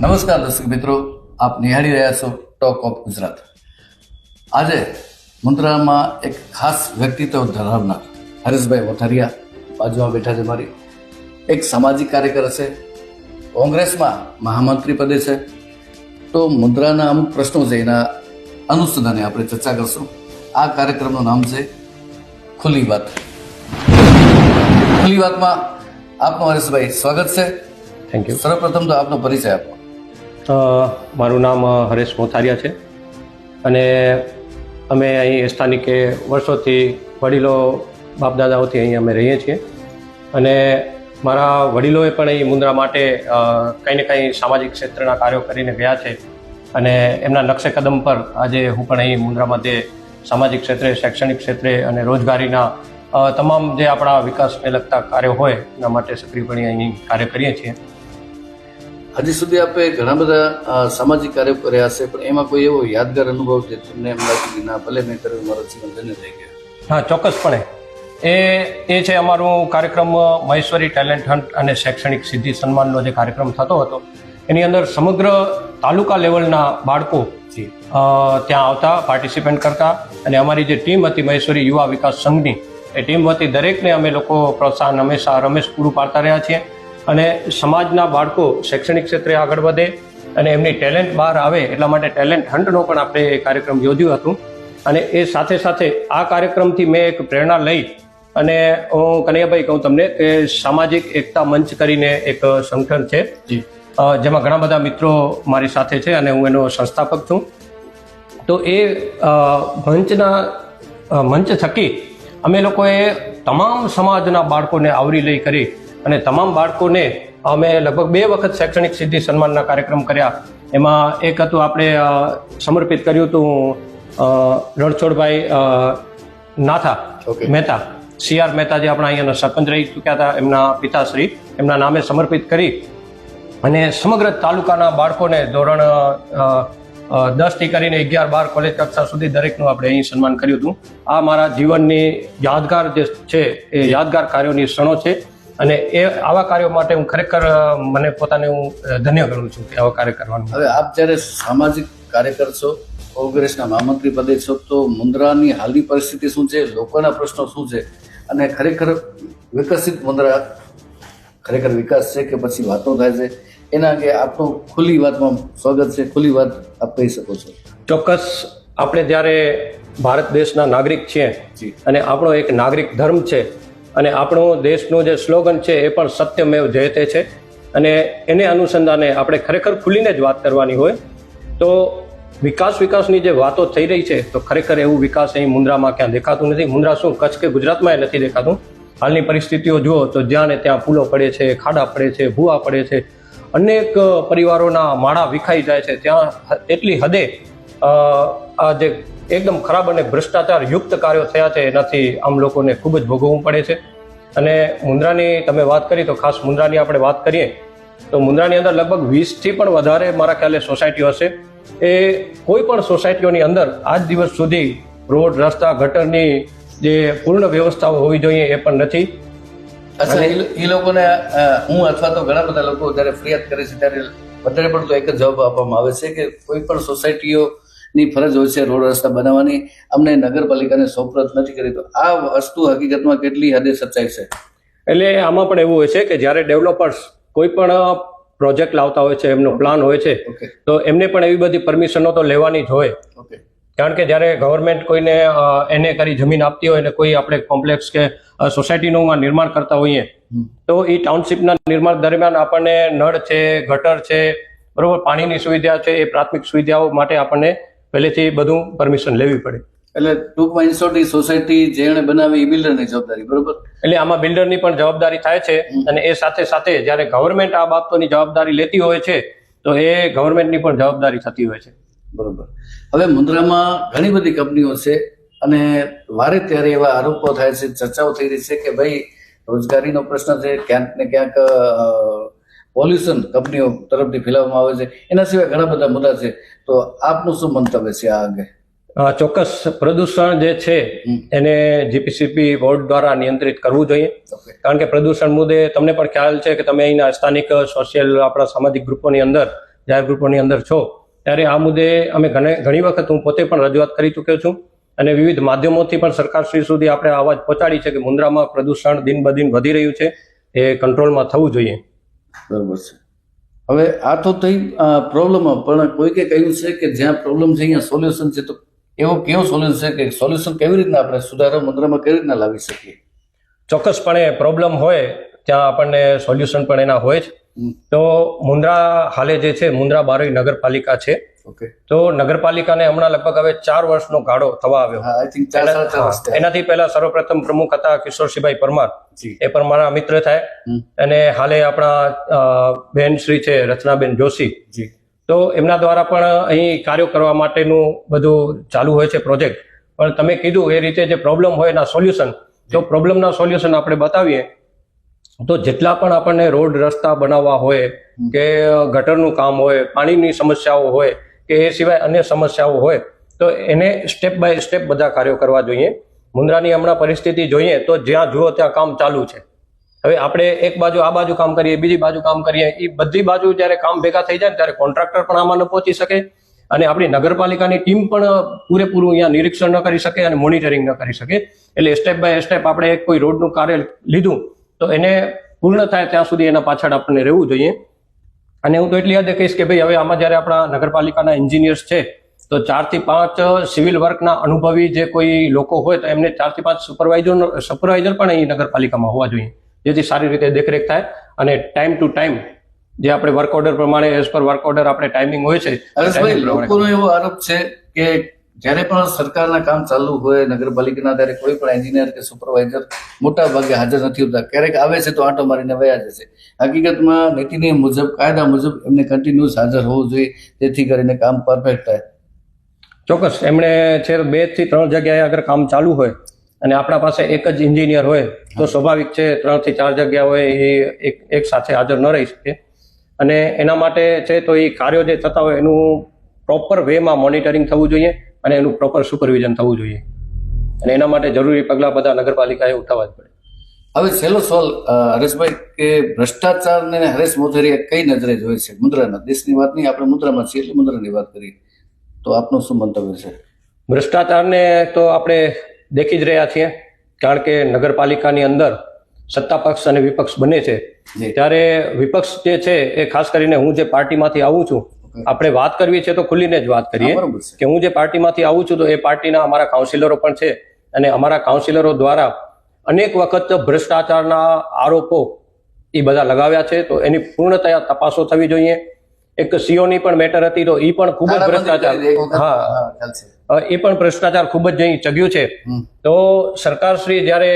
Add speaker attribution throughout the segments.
Speaker 1: નમસ્કાર દર્શક મિત્રો આપ નિહાળી રહ્યા છો ટોક ઓફ ગુજરાત. આજે મુન્દ્રામાં એક ખાસ વ્યક્તિત્વ ધરાવનાર હરેશભાઈ વથારિયા બાજુમાં બેઠા છે મારી. એક સામાજિક કાર્યકર છે કોંગ્રેસમાં મહામંત્રી પદે છે. તો મુદ્રાના અમુક પ્રશ્નો છે એના અનુસંધાને આપણે ચર્ચા કરશું. આ કાર્યક્રમનું નામ છે ખુલ્લી વાત. ખુલ્લી વાતમાં આપનો હરેશભાઈ સ્વાગત છે.
Speaker 2: થેન્ક યુ
Speaker 1: સર્વપ્રથમ તો આપનો પરિચય આપો.
Speaker 2: મારું નામ હરેશ મોથારિયા છે. અને અમે અહીં સ્થાનિકે વર્ષોથી વડીલો, બાપદાદાઓથી અહીં અમે રહીએ છીએ. અને મારા વડીલોએ પણ અહીં મુન્દ્રા માટે કંઈ ને કંઈ સામાજિક ક્ષેત્રના કાર્યો કરીને ગયા છે. અને એમના નકશે કદમ પર આજે હું પણ અહીં મુન્દ્રા મધ્યે સામાજિક ક્ષેત્રે, શૈક્ષણિક ક્ષેત્રે અને રોજગારીના તમામ જે આપણા વિકાસને લગતા કાર્યો હોય, એના માટે સક્રિયપણે અહીં કાર્ય કરીએ છીએ.
Speaker 1: હજી સુધી આપે ઘણા બધા સામાજિક કાર્યો કર્યા હશે, પણ એમાં કોઈ એવો યાદગાર અનુભવ છે તમને એમ લાગ્યું કે ના, ભલે મેં કર્યું, મારું જીવન ધન્ય થઈ ગયું.
Speaker 2: હા, ચોક્કસપણે. એ એ છે અમારું કાર્યક્રમ, મહેશ્વરી ટેલેન્ટ હન્ટ અને શૈક્ષણિક સિદ્ધિ સન્માનનો જે કાર્યક્રમ થતો હતો, એની અંદર સમગ્ર તાલુકા લેવલના બાળકો ત્યાં આવતા પાર્ટિસિપેન્ટ કરતા અને અમારી જે ટીમ હતી મહેશ્વરી યુવા વિકાસ સંઘની, એ ટીમ વતી દરેકને અમે લોકો પ્રોત્સાહન, હંમેશા રમેશ પૂરું પાડતા રહ્યા છીએ. અને સમાજના બાળકો શૈક્ષણિક ક્ષેત્રે આગળ વધે અને એમની ટેલેન્ટ બહાર આવે એટલા માટે ટેલેન્ટ હન્ટનો પણ આપણે એ કાર્યક્રમ યોજ્યું હતું. અને એ સાથે સાથે આ કાર્યક્રમથી મેં એક પ્રેરણા લઈ અને હું કનૈયાભાઈ કહું તમને કે સામાજિક એકતા મંચ કરીને એક સંગઠન છે. જેમાં ઘણા બધા મિત્રો મારી સાથે છે અને હું એનો સંસ્થાપક છું. તો એ મંચના મંચ થકી અમે લોકોએ તમામ સમાજના બાળકોને આવરી લઈ કરી અને તમામ બાળકોને અમે લગભગ બે વખત શૈક્ષણિક સિદ્ધિ સન્માનના કાર્યક્રમ કર્યા. એમાં એક હતું આપણે સમર્પિત કર્યું હતું રણછોડભાઈ નાથા. મહેતા સી આર મહેતા જે આપણા અહીંયાના સરપંચ રહી ચૂક્યા હતા એમના પિતાશ્રી એમના નામે સમર્પિત કરી અને સમગ્ર તાલુકાના બાળકોને ધોરણ દસથી કરીને અગિયાર બાર કોલેજ કક્ષા સુધી દરેકનું આપણે અહીં સન્માન કર્યું હતું. આ મારા જીવનની યાદગાર જે છે એ યાદગાર કાર્યોની ક્ષણો છે. અને એ આવા કાર્યો માટે હું ખરેખર મને પોતાને હું ધન્ય કરું છું કે આવા કાર્ય કરવાનું.
Speaker 1: હવે આપ જ્યારે સામાજિક કાર્યકર છો કોંગ્રેસના મહામંત્રી પદે છો તો મુન્દ્રાની હાલની પરિસ્થિતિ શું છે? લોકોના પ્રશ્નો શું છે? અને ખરેખર વિકસિત મુન્દ્રા ખરેખર વિકાસ છે કે પછી વાતો થાય છે? એના અંગે આપનું ખુલ્લી વાતમાં સ્વાગત છે. ખુલ્લી વાત આપ કહી શકો છો.
Speaker 2: ચોક્કસ આપણે જ્યારે ભારત દેશના નાગરિક છીએ અને આપણો એક નાગરિક ધર્મ છે અને આપણો દેશનું જે સ્લોગન છે એ પણ સત્યમેવ જયતે છે. અને એને અનુસંધાને આપણે ખરેખર ખુલીને જ વાત કરવાની હોય. તો વિકાસ વિકાસની જે વાતો થઈ રહી છે, તો ખરેખર એવું વિકાસ અહીં મુન્દ્રામાં ક્યાં દેખાતું નથી. મુન્દ્રા શું? કચ્છ કે ગુજરાતમાં નથી દેખાતું? હાલની પરિસ્થિતિઓ જુઓ, તો જ્યાં ને ત્યાં પુલો પડે છે, ખાડા પડે છે, ભૂવા પડે છે. અનેક પરિવારોના માળા વિખાઈ જાય છે. ત્યાં એટલી હદે આ જે એકદમ ખરાબ અને ભ્રષ્ટાચાર યુક્ત કાર્યો થયા છે એનાથી આમ લોકોને ખૂબ જ ભોગવવું પડે છે. અને મુન્દ્રાની તમે વાત કરી તો ખાસ મુન્દ્રાની આપણે વાત કરીએ તો મુન્દ્રાની અંદર લગભગ વીસથી પણ વધારે મારા ખ્યાલે સોસાયટીઓ હશે. એ કોઈ પણ સોસાયટીઓની અંદર આજ દિવસ સુધી રોડ રસ્તા ગટરની જે પૂર્ણ વ્યવસ્થાઓ હોવી જોઈએ એ પણ નથી.
Speaker 1: અચ્છા એ- લોકોને હું અથવા તો ઘણા બધા લોકો જ્યારે ફરિયાદ કરે છે ત્યારે વધારે પડતો એક જ જવાબ આપવામાં આવે છે કે કોઈ પણ સોસાયટીઓની ફરજ હોય છે રોડ રસ્તા બનાવવાની. અમને નગરપાલિકાને સોપરત નથી કરી. તો આ વસ્તુ હકીકતમાં કેટલી હદે સચ્ચાઈ છે?
Speaker 2: એટલે આમાં પણ એવું હોય છે કે જ્યારે ડેવલપર્સ કોઈ પણ પ્રોજેક્ટ લાવતા હોય છે એમનો પ્લાન હોય છે તો એમને પણ એવી બધી પરમિશનો તો લેવાની જ હોય. કારણ કે જ્યારે ગવર્મેન્ટ કોઈને એને કરી જમીન આપતી હોય ને કોઈ આપણે કોમ્પ્લેક્સ કે સોસાયટીનું નિર્માણ કરતા હોઈએ તો એ ટાઉનશીપના નિર્માણ દરમિયાન આપણને નળ છે ગટર છે બરોબર પાણીની સુવિધા છે એ પ્રાથમિક સુવિધાઓ માટે આપણને પહેલેથી બધું પરમિશન લેવી પડે.
Speaker 1: એટલે ટૂંકમાં ઇન્સોટી સોસાયટી જેણે બનાવી એ બિલ્ડરની જવાબદારી બરોબર?
Speaker 2: એટલે આમાં બિલ્ડરની પણ જવાબદારી થાય છે અને એ સાથે સાથે જ્યારે ગવર્મેન્ટ આ બાબતોની જવાબદારી લેતી હોય છે તો એ ગવર્મેન્ટની પણ જવાબદારી થતી હોય છે.
Speaker 1: બરોબર. હવે મુન્દ્રામાં ઘણી બધી કંપનીઓ છે અને વારે ત્યારે એવા આરોપો થાય છે ચર્ચાઓ થઈ રહી છે કે ભાઈ રોજગારીનો પ્રશ્ન છે ક્યાંક ને ક્યાંક પોલ્યુશન કંપનીઓ તરફથી ફેલાવવામાં આવે છે. એના સિવાય ઘણા બધા મુદ્દા છે. તો આપનું શું મંતવ્ય છે આ અંગે?
Speaker 2: ચોક્કસ. પ્રદૂષણ જે છે એને જીપીસીપી બોર્ડ દ્વારા નિયંત્રિત કરવું જોઈએ. કારણ કે પ્રદૂષણ મુદ્દે તમને પણ ખ્યાલ છે કે તમે અહીંના સ્થાનિક સોશિયલ આપણા સામાજિક ગ્રુપોની અંદર જાહેર ગ્રુપોની અંદર છો. ત્યારે આ મુદ્દે અમે ઘણે ઘણી વખત હું પોતે પણ રજૂઆત કરી ચૂક્યો છું. અને વિવિધ માધ્યમોથી પણ સરકારશ્રી સુધી આપણે અવાજ પહોંચાડી છે કે મુન્દ્રામાં પ્રદૂષણ દિન બ દિન વધી રહ્યું છે. એ કંટ્રોલમાં થવું જોઈએ.
Speaker 1: બરોબર છે હવે આ તો થઈ પ્રોબ્લેમ પણ કોઈકે કહ્યું છે કે જ્યાં પ્રોબ્લેમ છે અહીંયા સોલ્યુશન છે તો એવો કેવો સોલ્યુશન છે કે સોલ્યુશન કેવી રીતના આપણે સુધારો મુદ્રામાં કેવી રીતના લાવી શકીએ?
Speaker 2: ચોક્કસપણે પ્રોબ્લેમ હોય ત્યાં આપણને સોલ્યુશન પણ એના હોય જ. તો મુન્દ્રા હાલે જે છે મુન્દ્રા બારોઈ નગરપાલિકા છે. તો નગરપાલિકાને હમણાં લગભગ હવે ચાર વર્ષનો ગાળો થવા આવ્યો. એનાથી પહેલા સર્વપ્રથમ પ્રમુખ હતા કિશોરસિંહભાઈ પરમાર. એ પણ મારા મિત્ર થાય. અને હાલે આપણા બેન શ્રી છે રચનાબેન જોશી. તો એમના દ્વારા પણ અહીં કાર્યો કરવા માટેનું બધું ચાલુ હોય છે પ્રોજેક્ટ. પણ તમે કીધું એ રીતે જે પ્રોબ્લેમ હોય એના સોલ્યુશન જો. પ્રોબ્લેમના સોલ્યુશન આપણે બતાવીએ. તો જેટલા પણ આપણને રોડ રસ્તા બનાવવા હોય કે ગટરનું કામ હોય પાણીની સમસ્યાઓ હોય કે એ સિવાય અન્ય સમસ્યાઓ હોય, તો એને સ્ટેપ બાય સ્ટેપ બધા કાર્યો કરવા જોઈએ. મુન્દ્રાની હમણાં પરિસ્થિતિ જોઈએ તો જ્યાં જુઓ ત્યાં કામ ચાલુ છે. હવે આપણે એક બાજુ આ બાજુ કામ કરીએ, બીજી બાજુ કામ કરીએ, એ બધી બાજુ જ્યારે કામ ભેગા થઈ જાય ત્યારે કોન્ટ્રાક્ટર પણ આમાં ન પહોંચી શકે અને આપણી નગરપાલિકાની ટીમ પણ પૂરેપૂરું અહીંયા નિરીક્ષણ ન કરી શકે અને મોનિટરિંગ ન કરી શકે. એટલે સ્ટેપ બાય સ્ટેપ આપણે કોઈ રોડનું કાર્ય લીધું તો એને પૂર્ણ થાય ત્યાં સુધી એના પાછળ આપણને રહેવું જોઈએ. અને હું તો એટલી યાદ કહીશ કે ભાઈ હવે આમાં જ્યારે આપણા નગરપાલિકાના એન્જિનિયર્સ છે તો ચારથી પાંચ સિવિલ વર્કના અનુભવી જે કોઈ લોકો હોય તો એમને ચારથી પાંચ સુપરવાઇઝર સુપરવાઇઝર પણ અહીં નગરપાલિકામાં હોવા જોઈએ. જેથી સારી રીતે દેખરેખ થાય અને ટાઈમ ટુ ટાઈમ જે આપણે વર્ક ઓર્ડર પ્રમાણે એઝ પર વર્ક ઓર્ડર આપણે ટાઈમિંગ હોય છે
Speaker 1: લોકોનો એવો આરોપ છે કે જ્યારે પણ સરકારના કામ ચાલુ હોય નગરપાલિકાના ત્યારે કોઈ પણ એન્જિનિયર કે સુપરવાઇઝર મોટા ભાગે હાજર નથી હોતા. ક્યારેક આવે છે તો આંટો મારીને વયા જશે. હકીકતમાં નીતિ નિયમ મુજબ કાયદા મુજબ એમને કન્ટિન્યુઅસ હાજર હોવું જોઈએ જેથી કરીને કામ પરફેક્ટ થાય.
Speaker 2: ચોક્કસ. એમણે છે બેથી ત્રણ જગ્યાએ અગર કામ ચાલુ હોય અને આપણા પાસે એક જ એન્જિનિયર હોય તો સ્વાભાવિક છે ત્રણથી ચાર જગ્યા હોય એ એક એક સાથે હાજર ન રહી શકે. અને એના માટે છે તો એ કાર્યો જે થતા હોય એનું પ્રોપર વેમાં મોનિટરિંગ થવું જોઈએ. અને એનું પ્રોપર સુપરવિઝન થવું જોઈએ. અને એના માટે જરૂરી પગલાં બધા નગરપાલિકાએ ઉઠાવવા જ પડે.
Speaker 1: હવે છેલ્લો સવાલ હરેશભાઈ કે ભ્રષ્ટાચારને હરેશ મોથરિયા કઈ નજરે જોઈ છે? મુદ્રાના દેશની વાત નહીં આપણે મુદ્રામાં છીએ એટલે મુદ્રાની વાત કરીએ. તો આપનું શું મંતવ્ય છે?
Speaker 2: ભ્રષ્ટાચારને તો આપણે દેખી જ રહ્યા છીએ કારણ કે નગરપાલિકાની અંદર સત્તા પક્ષ અને વિપક્ષ બને છે. ત્યારે વિપક્ષ જે છે એ ખાસ કરીને હું જે પાર્ટીમાંથી આવું છું આપણે વાત કરવી છે તો ખુલ્લીને જ વાત કરીએ. કે હું જે પાર્ટીમાંથી આવું છું તો એ પાર્ટીના અમારા કાઉન્સિલરો પણ છે અને અમારા કાઉન્સિલરો દ્વારા અનેક વખત ભ્રષ્ટાચારના આરોપો એ બધા લગાવ્યા છે. તો એની પૂર્ણતયા તપાસો થવી જોઈએ. એક સીઓની પણ મેટર હતી તો એ પણ ખૂબ જ ભ્રષ્ટાચાર. હા. એ પણ ભ્રષ્ટાચાર ખૂબ જ અહીં ચગ્યું છે. તો સરકારશ્રી જ્યારે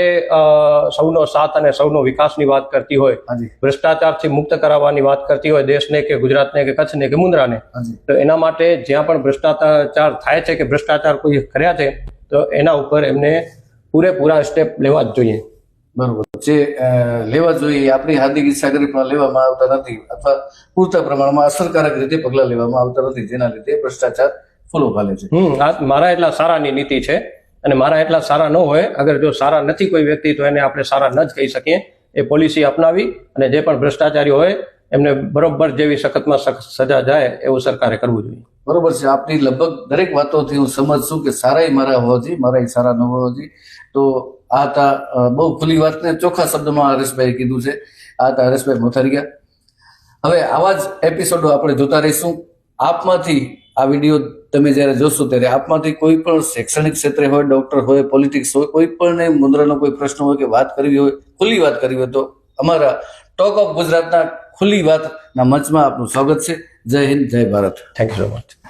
Speaker 2: સૌનો સાથ અને સૌનો વિકાસની વાત કરતી હોય ભ્રષ્ટાચારથી મુક્ત કરાવવાની વાત કરતી હોય દેશને કે ગુજરાતને કે કચ્છને કે મુન્દ્રાને તો એના માટે જ્યાં પણ ભ્રષ્ટાચાર થાય છે કે ભ્રષ્ટાચાર કોઈ કર્યા છે તો એના ઉપર એમને પૂરેપૂરા સ્ટેપ લેવા જ જોઈએ.
Speaker 1: બરોબર. જે લેવા જોઈએ આપણી હાર્દિક ઈચ્છા પણ લેવામાં આવતા નથી અથવા પૂરતા પ્રમાણમાં અસરકારક રીતે પગલાં લેવામાં આવતા નથી જેના લીધે ભ્રષ્ટાચાર ફૂલો ફાલે છે.
Speaker 2: હમ મારા એટલા સારાની નીતિ છે અને મારા એટલા સારા ન હોય અગર જો સારા નથી કોઈ વ્યક્તિ તો એને આપણે સારા ન જ કહી શકીએ. એ પોલિસી અપનાવી અને જે પણ ભ્રષ્ટાચારી હોય એમને બરોબર જેવી સખતમાં સખત સજા જાય એવું સરકારે કરવું જોઈએ.
Speaker 1: બરોબર છે. આપની લગભગ દરેક વાતોથી હું સમજશું કે સારાય મારા હોવા જોઈએ મારા સારા ન હોવા જોઈએ. તો આ તા બહુ ખુલ્લી વાતને ચોખ્ખા શબ્દમાં હરેશભાઈ કીધું છે. આ તા હરેશભાઈ મોથરિયા. હવે આવા જ એપિસોડો આપણે જોતા રહીશું. આપમાંથી આ વીડિયો તમે જ્યારે જોશો ત્યારે આપમાંથી કોઈ પણ શૈક્ષણિક ક્ષેત્રે હોય ડોક્ટર હોય પોલિટિક્સ હોય, કોઈ પણ મુદ્રાનો કોઈ પ્રશ્ન હોય કે વાત કરવી હોય, ખુલ્લી વાત કરવી હોય તો અમારા ટોક ઓફ ગુજરાતના ખુલ્લી વાતના મંચમાં આપનું સ્વાગત છે. જય હિન્દ, જય Bharat.
Speaker 2: Thank you so much